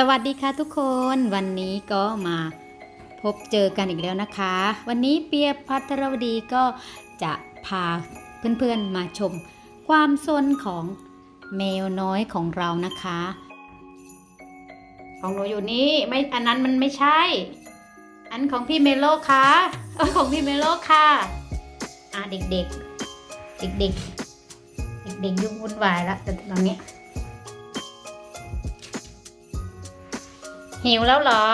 สวัสดีค่ะทุกคนวันนี้ก็มาพบเจอกันอีกแล้วนะคะ วันนี้เปียพัทรวดีก็จะพาเพื่อนๆมาชมความซนของแมวน้อยของเรานะคะ ของหนูอยู่นี่ไม่อันนั้นมันไม่ใช่ อันของพี่เมโลค่ะของพี่เมโลค่ะอะเด็กๆ เด็กๆ เด็กๆยุ่งวุ่นวายแล้วแต่ตอนนี้ หิวแล้วเหรอ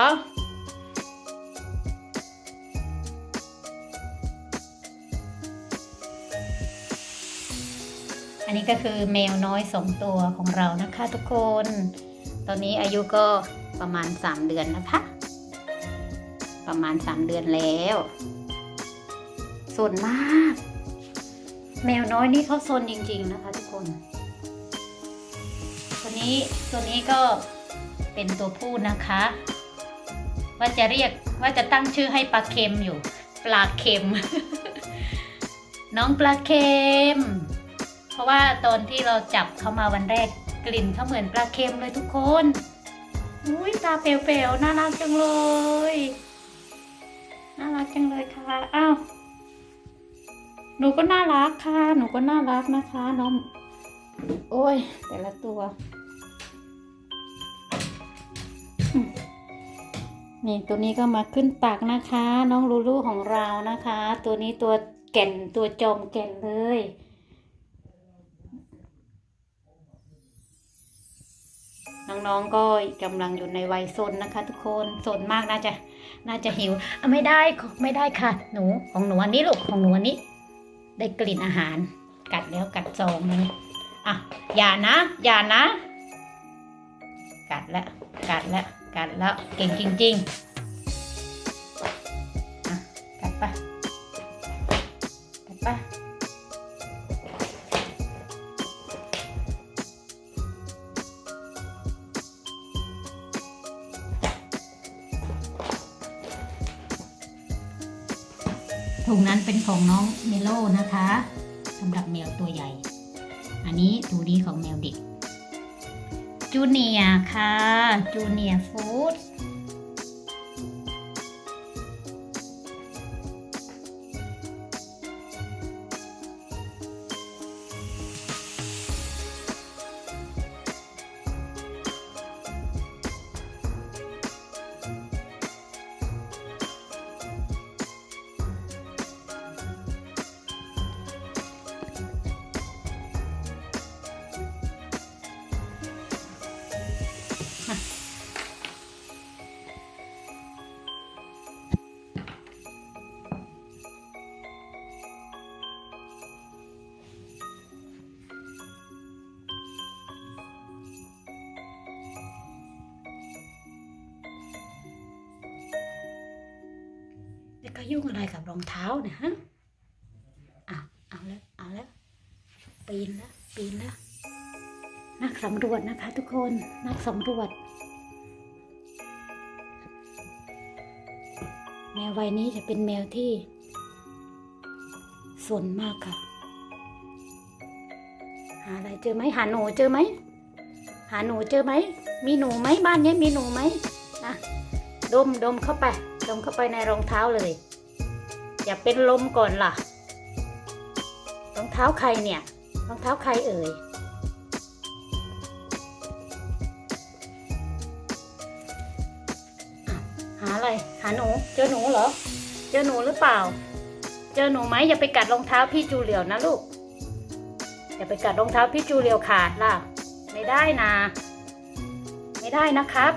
อันนี้ก็คือแมวน้อยสองตัวของเรานะคะทุกคน ตอนนี้อายุก็ประมาณ 3 เดือนนะคะ ประมาณ 3 เดือนแล้วสนมาก แมวน้อยนี่เขาซนจริง ๆ นะคะ ทุกคน ตัวนี้ตัวนี้ก็ เป็นตัวผู้นะคะ ว่าจะเรียกว่าจะตั้งชื่อให้ปลาเค็มอยู่ ปลาเค็ม น้องปลาเค็ม เพราะว่าตอนที่เราจับเขามาวันแรกกลิ่นเขาเหมือนปลาเค็มเลยทุกคนอุ้ยตาเปลวๆน่ารักจังเลย น่ารักจังเลยค่ะอ้าวหนูก็น่ารักค่ะ หนูก็น่ารักนะคะน้อง โอ้ย แต่ละตัว นี่ตัวนี้ก็มาขึ้นตักนะคะ น้องลูลูของเรานะคะ ตัวนี้ตัวแก่นตัวจอมแก่นเลยน้องๆก็กำลังอยู่ในวัยซนนะคะ ทุกคนซนมากน่าจะน่าจะหิวไม่ได้ไม่ได้ค่ะ หนูของหนูอันนี้ลูกของหนูอันนี้ ได้กลิ่นอาหาร กัดแล้วกัดซองเลยอะอย่านะ อย่านะ กัดแล้วกัดแล้ว กัดแล้วเก่งจริงๆอะกัดปะกัดปะถุงนั้นเป็นของน้องเมโลนะคะสำหรับแมวตัวใหญ่ อันนี้ตัวนี้ของแมวเด็ก จูเนียร์ค่ะจูเนียร์ฟู้ด ยุ่งอะไรกับรองเท้าเนะฮะอะเอาแล้ว เอาแล้ว ปีนแล้ว ปีนแล้ว นักสำรวจนะคะ ทุกคน นักสำรวจ แมววัยนี้จะเป็นแมวที่สนมากค่ะ หาอะไรเจอไหม หาหนูเจอไหม หาหนูเจอไหม มีหนูไหมบ้านนี้มีหนูไหมอะดมดมเข้าไป ดมเข้าไปในรองเท้าเลย อย่าเป็นลมก่อนล่ะรองเท้าใครเนี่ยรองเท้าใครเอ่ยหาอะไรหาหนู เจอหนูเหรอ เจอหนูหรือเปล่า เจอหนูไหมอย่าไปกัดรองเท้าพี่จูเหลียวนะลูกอย่าไปกัดรองเท้าพี่จูเหลียวขาดล่ะ ไม่ได้นะ ไม่ได้นะครับ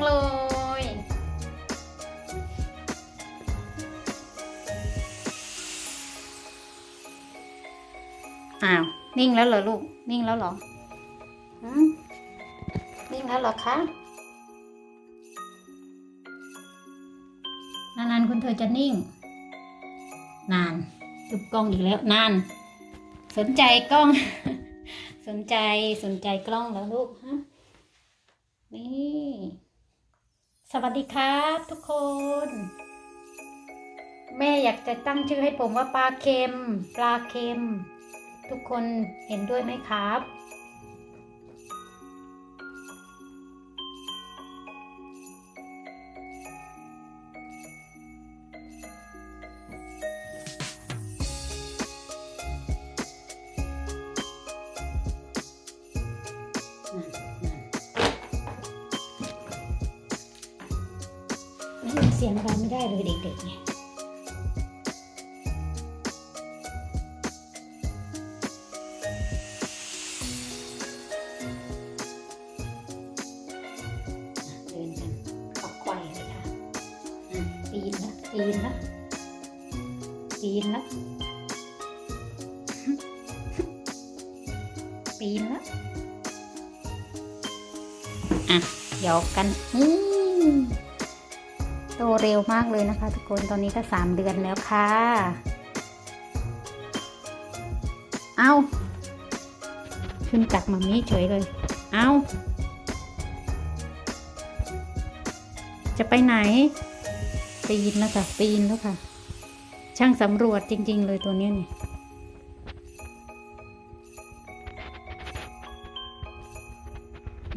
งเลย อ้าว นิ่งแล้วเหรอลูก นิ่งแล้วเหรอหืมนิ่งแล้วเหรอคะนานๆคุณเธอจะนิ่ง นานจุบกล้องอีกแล้ว นาน สนใจกล้อง สนใจสนใจกล้องแล้วลูกฮะนี่ สวัสดีครับทุกคน แม่อยากจะตั้งชื่อให้ผมว่าปลาเค็ม ปลาเค็ม ทุกคนเห็นด้วยไหมครับ ไม่ได้ยินเสียงอะไรไม่ได้เลยเด็กๆเนี่ยเดินกันขอกไขว่เลยค่ะปีนละปีนละปีนละปีนละอะหยอกกันอืม ตเร็วมากเลยนะคะ ทุกคนตอนนี้ก็สามเดือนแล้วค่ะ เอาขึ้นจากมามีเฉยเลย เอาจะไปไหนปีนแล้วค่ะปีนแล้วค่ะ ช่างสำรวจจริง ๆ เลยตัวเนี้ยเนี่ย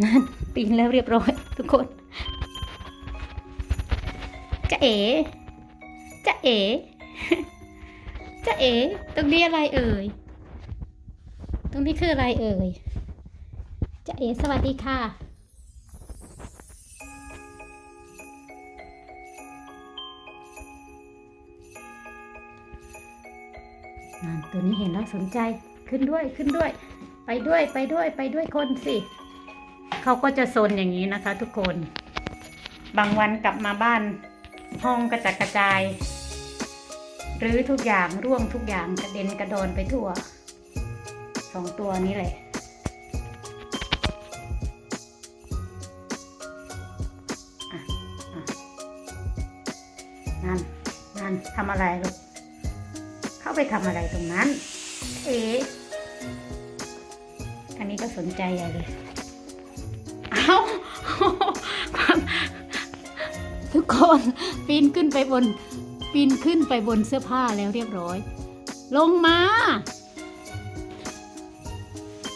นั่นปีนแล้วเรียบร้อยทุกคน จะเอ๋จะเอ๋จะเอ๋ตรงนี้อะไรเอ่ย ตรงนี้คืออะไรเอ่ยจะเอ๋สวัสดีค่ะนันตัวนี้เห็นแล้วสนใจขึ้นด้วยขึ้นด้วย ไปด้วยไปด้วยไปด้วยคนสิเขาก็จะโซนอย่างนี้นะคะทุกคน บางวันกลับมาบ้าน ห้องกระจัดกระจาย หรือทุกอย่างร่วงทุกอย่างกระเด็นกระโดนไปทั่วสองตัวนี้แหละนั่นนั่นทำอะไรลูก เข้าไปทำอะไรตรงนั้น เอ๊ะอันนี้ก็สนใจใหญ่เลย เอ้าควา ทุกคนปีนขึ้นไปบนปีนขึ้นไปบนเสื้อผ้าแล้วเรียบร้อย ลงมา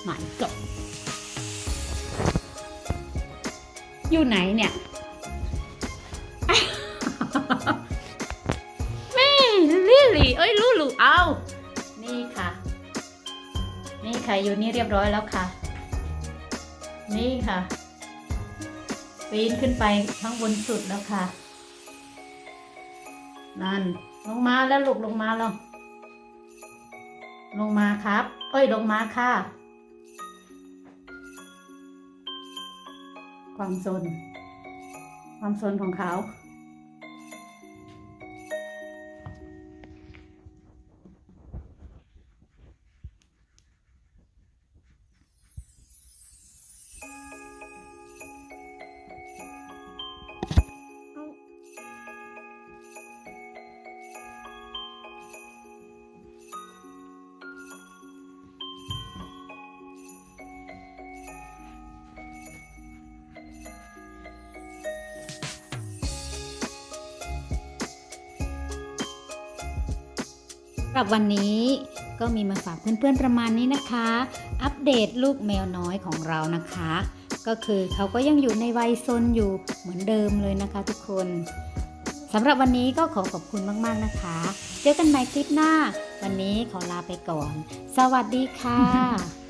หมายกบอยู่ไหนเนี่ยแม่ลิลี่เอ้ยลูลูเอา นี่ค่ะ นี่ค่ะอยู่นี่เรียบร้อยแล้วค่ะ นี่ค่ะ ปีนขึ้นไปข้างบนสุดแล้วค่ะ นั่น ลงมาแล้วลูกลงมาแล้วลงมาครับ เอ้ยลงมาค่ะ ความสน ความสนของเขา หรับวันนี้ก็มีมาฝากเพื่อนๆประมาณนี้นะคะ อัปเดตลูกแมวน้อยของเรานะคะ ก็คือเขาก็ยังอยู่ในวัยซนอยู่เหมือนเดิมเลยนะคะทุกคนสำหรับวันนี้ก็ขอขอบคุณมาก ๆนะคะ เจอกันใหม่คลิปหน้า วันนี้ขอลาไปก่อน สวัสดีค่ะ